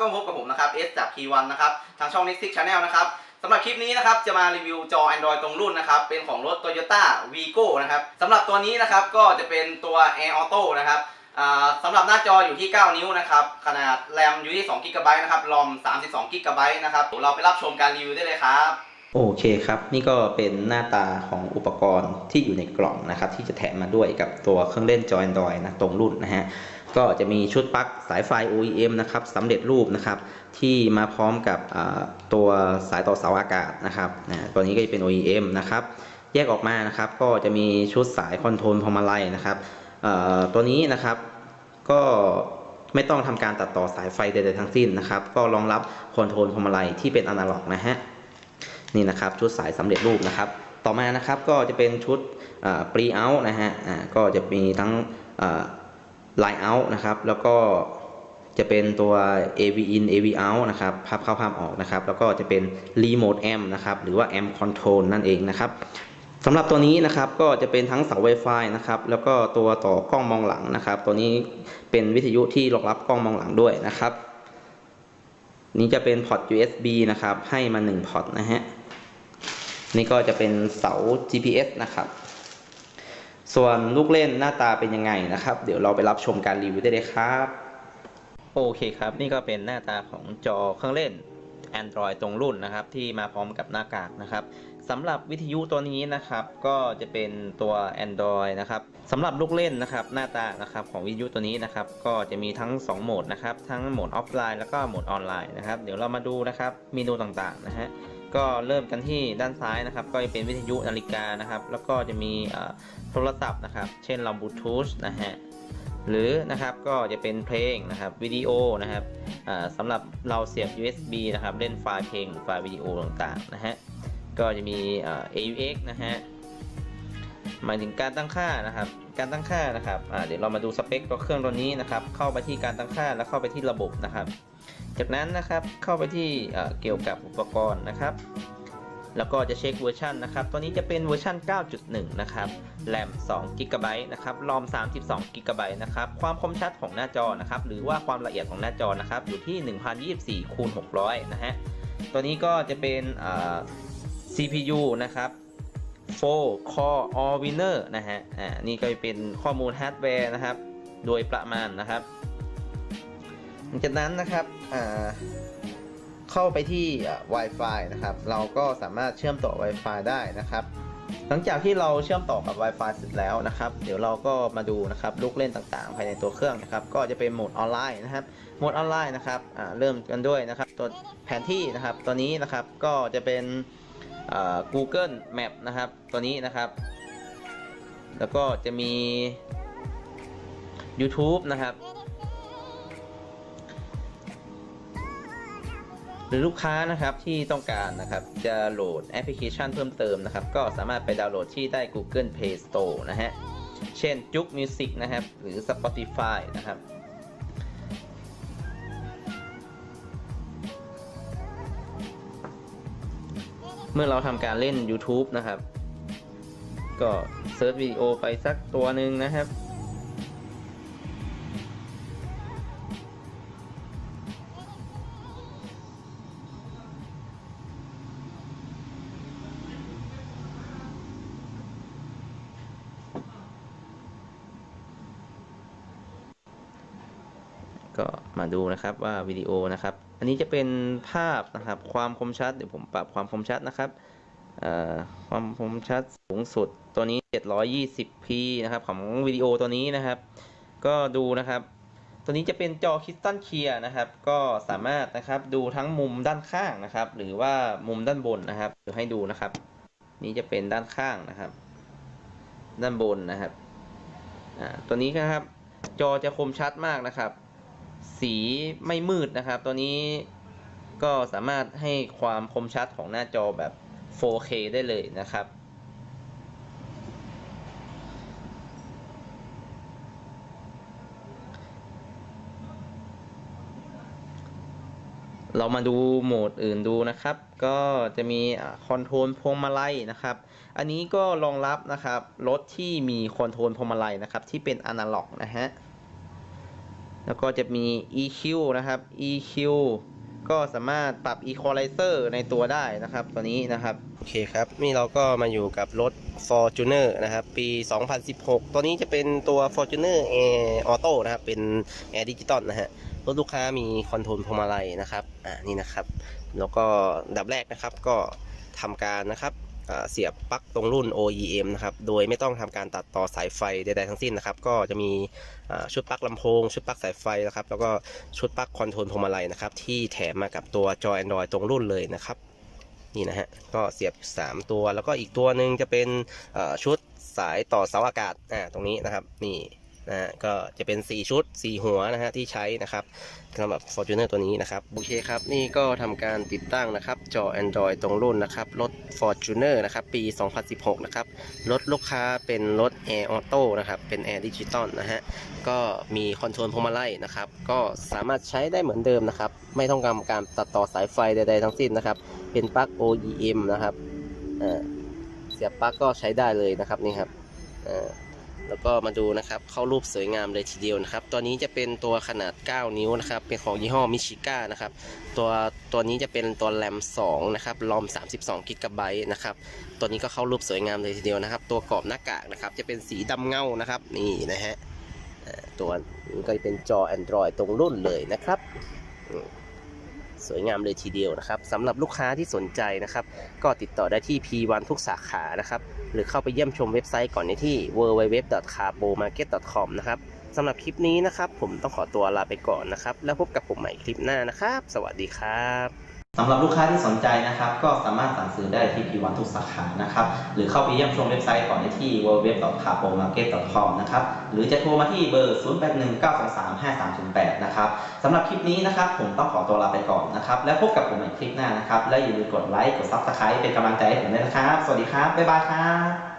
ก็พบกับผมนะครับ S จาก P1 นะครับทางช่อง Next Channel นะครับสำหรับคลิปนี้นะครับจะมารีวิวจอ Android ตรงรุ่นนะครับเป็นของรถ Toyota Vigo นะครับสำหรับตัวนี้นะครับก็จะเป็นตัว Air Auto นะครับสำหรับหน้าจออยู่ที่ 9 นิ้วนะครับขนาดแรมอยู่ที่2 g b นะครับรอม32 g b นะครับเราไปรับชมการรีวิวได้เลยครับโอเคครับ นี่ก็เป็นหน้าตาของอุปกรณ์ที่อยู่ในกล่องนะครับ ที่จะแถมมาด้วยกับตัวเครื่องเล่นจอ Android นะตรงรุ่นนะฮะ ก็จะมีชุดปลั๊กสายไฟ OEM นะครับสำเร็จรูปนะครับ ที่มาพร้อมกับตัวสายต่อเสาอากาศนะครับตัวนี้ก็จะเป็น OEM นะครับ แยกออกมานะครับ ก็จะมีชุดสายคอนโทรลพวงมาลัยนะครับอ่อตัวนี้นะครับก็ไม่ต้องทำการตัดต่อสายไฟใดๆทั้งสิ้นนะครับ ก็รองรับคอนโทรลพวงมาลัยที่เป็นอนาล็อกนะฮะนี่นะครับชุดสายสำเร็จรูปนะครับ ต่อมานะครับก็จะเป็นชุดปรีเอานะฮะอ่าก็จะมีทั้ง ไลน์เอาท์นะครับ แล้วก็จะเป็นตัว AV in AV out นะครับ ภาพเข้าภาพออกนะครับ แล้วก็จะเป็น Remote Amp นะครับ หรือว่า Amp Control นั่นเองนะครับสำหรับตัวนี้นะครับก็จะเป็นทั้งเสา Wi-Fi นะครับแล้วก็ตัวต่อกล้องมองหลังนะครับ ตัวนี้เป็นวิทยุที่รองรับกล้องมองหลังด้วยนะครับ นี่จะเป็นพอร์ต USB นะครับ ให้มา1พอร์ตนะฮะนี่ก็จะเป็นเสา GPS นะครับ ส่วนลูกเล่นหน้าตาเป็นยังไงนะครับ เดี๋ยวเราไปรับชมการรีวิวได้เลยครับ โอเคครับ นี่ก็เป็นหน้าตาของจอเครื่องเล่น Android ตรงรุ่นนะครับ ที่มาพร้อมกับหน้ากากนะครับสำหรับวิทยุตัวนี้นะครับ ก็จะเป็นตัว Android นะครับสำหรับลูกเล่นนะครับ หน้าตานะครับของวิทยุตัวนี้นะครับ ก็จะมีทั้ง 2 โหมดนะครับ ทั้งโหมดออฟไลน์แล้วก็โหมดออนไลน์นะครับ เดี๋ยวเรามาดูนะครับเมนูต่างๆนะฮะ ก็เริ่มกันที่ด้านซ้ายนะครับ ก็จะเป็นวิทยุนาฬิกานะครับ แล้วก็จะมีโทรศัพท์นะครับ เช่นลำบลูทูธนะฮะหรือนะครับก็จะเป็นเพลงนะครับวิดีโอนะครับสำหรับเราเสียบ USB นะครับ เล่นไฟล์เพลงหรือไฟล์วิดีโอต่างๆนะฮะก็จะมี AUX นะฮะหมายถึงการตั้งค่านะครับ การตั้งค่านะครับเดี๋ยวเรามาดูสเปคตัวเครื่องตัวนี้นะครับ เข้าไปที่การตั้งค่าแล้วเข้าไปที่ระบบนะครับ จากนั้นนะครับเข้าไปที่เกี่ยวกับอุปกรณ์นะครับ แล้วก็จะเช็คเวอร์ชันนะครับตัวนี้จะเป็นเวอร์ชัน9.1 นะครับแรม2 g b นะครับรอม32 g b นะครับ ความคมชัดของหน้าจอนะครับ หรือว่าความละเอียดของหน้าจอนะครับ อยู่ที่ 1024คูณ600 นะฮะ ตัวนี้ก็จะเป็น CPU นะครับ4 Core All Winner นะฮะ อ่า นี่ก็เป็นข้อมูลฮาร์ดแวร์นะครับ โดยประมาณนะครับ ลังจากนั้นนะครับเข้าไปที่ Wi-Fi นะครับ เราก็สามารถเชื่อมต่อ Wi-Fi ได้นะครับ หลังจากที่เราเชื่อมต่อกับ Wi-Fi เสร็จแล้วนะครับ เดี๋ยวเราก็มาดูนะครับลูกเล่นต่างๆ ภายในตัวเครื่องนะครับ ก็จะเป็นโหมดออนไลน์นะครับ โหมดออนไลน์นะครับเริ่มกันด้วยนะครับ ตัวแผนที่นะครับ ตัวนี้นะครับก็จะเป็น Google Map นะครับ ตัวนี้นะครับ แล้วก็จะมี YouTube นะครับ หรือลูกค้านะครับที่ต้องการนะครับจะโหลดแอปพลิเคชันเพิ่มเติมนะครับ ก็สามารถไปดาวน์โหลดที่ได้ Google Play Store นะฮะ เช่นจุก Music นะครับ หรือ Spotify นะครับเมื่อเราทำการเล่น YouTube นะครับ ก็เซิร์ชวิดีโอไปสักตัวหนึ่งนะครับ ก็มาดูนะครับว่าวิดีโอนะครับ อันนี้จะเป็นภาพนะครับความคมชัดเดี๋ยวผมปรับความคมชัดนะครับความคมชัดสูงสุดตัวนี้ 720p นะครับของวิดีโอตัวนี้นะครับ ก็ดูนะครับ ตัวนี้จะเป็นจอคริสตัลเคลียร์นะครับ ก็สามารถนะครับดูทั้งมุมด้านข้างนะครับ หรือว่ามุมด้านบนนะครับเดี๋ยวให้ดูนะครับ นี่จะเป็นด้านข้างนะครับ ด้านบนนะครับตัวนี้นะครับ จอจะคมชัดมากนะครับ สีไม่มืดนะครับ ตัวนี้ก็สามารถให้ความคมชัดของหน้าจอแบบ 4K ได้เลยนะครับ เรามาดูโหมดอื่นดูนะครับ ก็จะมีคอนโทรลพวงมาลัยนะครับ อันนี้ก็รองรับนะครับรถที่มีคอนโทรลพวงมาลัยนะครับ ที่เป็นอนาล็อกนะฮะ แล้วก็จะมี EQ นะครับ EQ ก็สามารถปรับ Equalizer ในตัวได้นะครับ ตัวนี้นะครับ โอเคครับ นี่เราก็มาอยู่กับรถ Fortuner นะครับ ปี 2016 ตัวนี้จะเป็นตัว Fortuner Air Auto นะครับ เป็น Air Digital นะฮะ รถลูกค้ามีคอนโทรลพวงมาลัยนะครับ อ่า นี่นะครับ แล้วก็ดับแรกนะครับ ก็ทำการนะครับ เสียบปลั๊กตรงรุ่น OEM นะครับ โดยไม่ต้องทำการตัดต่อสายไฟใดๆทั้งสิ้นนะครับ ก็จะมีชุดปลั๊กลำโพง ชุดปลั๊กสายไฟนะครับ แล้วก็ชุดปลั๊กคอนโทรลพวงมาลัยนะครับ ที่แถมมากับตัวจอ Android ตรงรุ่นเลยนะครับ นี่นะฮะ ก็เสียบ 3 ตัว แล้วก็อีกตัวหนึ่งจะเป็นชุดสายต่อเสาอากาศ อ่า ตรงนี้นะครับ นี่ นะฮะก็จะเป็น 4 ชุด 4 หัวนะฮะที่ใช้นะครับสำหรับ Fortuner ตัวนี้นะครับโอเคครับ นี่ก็ทำการติดตั้งนะครับ จอ Android ตรงรุ่นนะครับ รถ Fortuner นะครับ ปี 2016 นะครับ รถลูกค้าเป็นรถ Air Auto นะครับ เป็น Air Digital นะฮะ ก็มีคอนโทรลพวงมาลัยนะครับ ก็สามารถใช้ได้เหมือนเดิมนะครับ ไม่ต้องการการตัดต่อสายไฟใดๆทั้งสิ้นนะครับ เป็นปลั๊ก OEM นะครับเสียบปลั๊กก็ใช้ได้เลยนะครับนี่ครับอ่อ แล้วก็มาดูนะครับเข้ารูปสวยงามเลยทีเดียวนะครับ ตัวนี้จะเป็นตัวขนาด 9 นิ้วนะครับ เป็นของยี่ห้อมิชิก้านะครับ ตัวตัวนี้จะเป็นตัวแรม 2 นะครับรอม 32กิกะไบต์นะครับ ตัวนี้ก็เข้ารูปสวยงามเลยทีเดียวนะครับ ตัวกรอบหน้ากากนะครับ จะเป็นสีดำเงานะครับ นี่นะฮะตัวนี้ก็จะเป็นจอ Android ตรงรุ่นเลยนะครับ สวยงามเลยทีเดียวนะครับสำหรับลูกค้าที่สนใจนะครับ ก็ติดต่อได้ที่ P1 ทุกสาขานะครับ หรือเข้าไปเยี่ยมชมเว็บไซต์ก่อนได้ที่ www.carbomarket.com นะครับสำหรับคลิปนี้นะครับ ผมต้องขอตัวลาไปก่อนนะครับ แล้วพบกับผมใหม่คลิปหน้านะครับ สวัสดีครับ สำหรับลูกค้าที่สนใจนะครับ ก็สามารถสั่งซื้อได้ที่ P1 ทุกสาขานะครับ หรือเข้าไปเยี่ยมชมเว็บไซต์ก่อนได้ที่ www.carpomarket.com นะครับ หรือจะโทรมาที่เบอร์ 0819235308 นะครับสำหรับคลิปนี้นะครับ ผมต้องขอตัวลาไปก่อนนะครับ แล้วพบกับผมในคลิปหน้านะครับ และอย่าลืมกดไลค์ กด Subscribe เป็นกำลังใจให้ผมด้วยนะครับ สวัสดีครับ บ๊ายบายครับ